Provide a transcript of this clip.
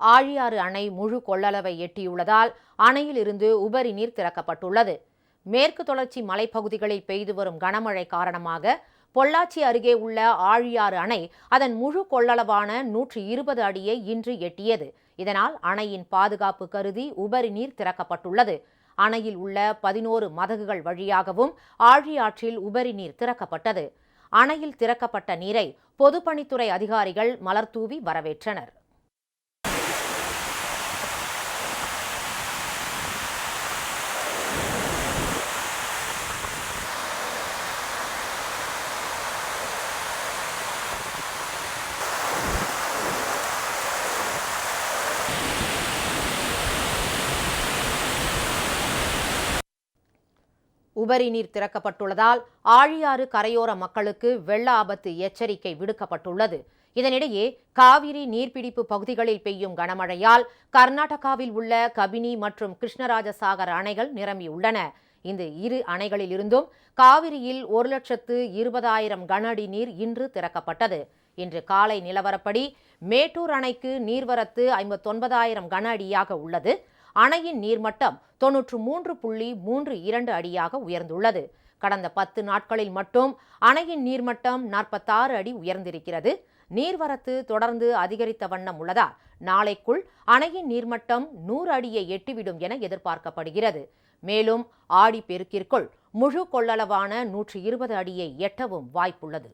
ஆழியாறு அணை முழு கொள்ளளவை எட்டியுள்ளதால் அணையிலிருந்து உபரி நீர் திறக்கப்பட்டுள்ளது. மேற்கு தொடர்ச்சி மலைப்பகுதிகளில் பெய்து வரும் கனமழை காரணமாக பொள்ளாச்சி அருகே உள்ள ஆழியாறு அணை அதன் முழு கொள்ளளவான நூற்றி இருபது அடியை இன்று எட்டியது. இதனால் அணையின் பாதுகாப்பு கருதி உபரி நீர் திறக்கப்பட்டுள்ளது. அணையில் உள்ள பதினோரு மதகுகள் வழியாகவும் ஆழியாற்றில் உபரி நீர் திறக்கப்பட்டது. அணையில் திறக்கப்பட்ட நீரை பொதுப்பணித்துறை அதிகாரிகள் மலர்தூவி வரவேற்றனர். உபரி நீர் திறக்கப்பட்டுள்ளதால் ஆழியாறு கரையோர மக்களுக்கு வெள்ள ஆபத்து எச்சரிக்கை விடுக்கப்பட்டுள்ளது. இதனிடையே காவிரி நீர்பிடிப்பு பகுதிகளில் பெய்யும் கனமழையால் கர்நாடகாவில் உள்ள கபினி மற்றும் கிருஷ்ணராஜசாகர் அணைகள் நிரம்பியுள்ளன. இந்த இரு அணைகளில் இருந்தும் காவிரியில் ஒரு லட்சத்து இருபதாயிரம் கன அடி நீர் இன்று திறக்கப்பட்டது. இன்று காலை நிலவரப்படி மேட்டூர் அணைக்கு நீர்வரத்து ஐம்பத்தொன்பதாயிரம் கன அடியாக உள்ளது. அணையின் நீர்மட்டம் தொன்னூற்று மூன்று புள்ளி மூன்று இரண்டு அடியாக உயர்ந்துள்ளது. கடந்த பத்து நாட்களில் மட்டும் அணையின் நீர்மட்டம் நாற்பத்தாறு அடி உயர்ந்திருக்கிறது. நீர்வரத்து தொடர்ந்து அதிகரித்த வண்ணம் உள்ளதால் நாளைக்குள் அணையின் நீர்மட்டம் நூறு அடியை எட்டிவிடும் என எதிர்பார்க்கப்படுகிறது. மேலும் ஆடி பெருக்கிற்குள் முழு கொள்ளளவான நூற்றி இருபது அடியை எட்டவும் வாய்ப்புள்ளது.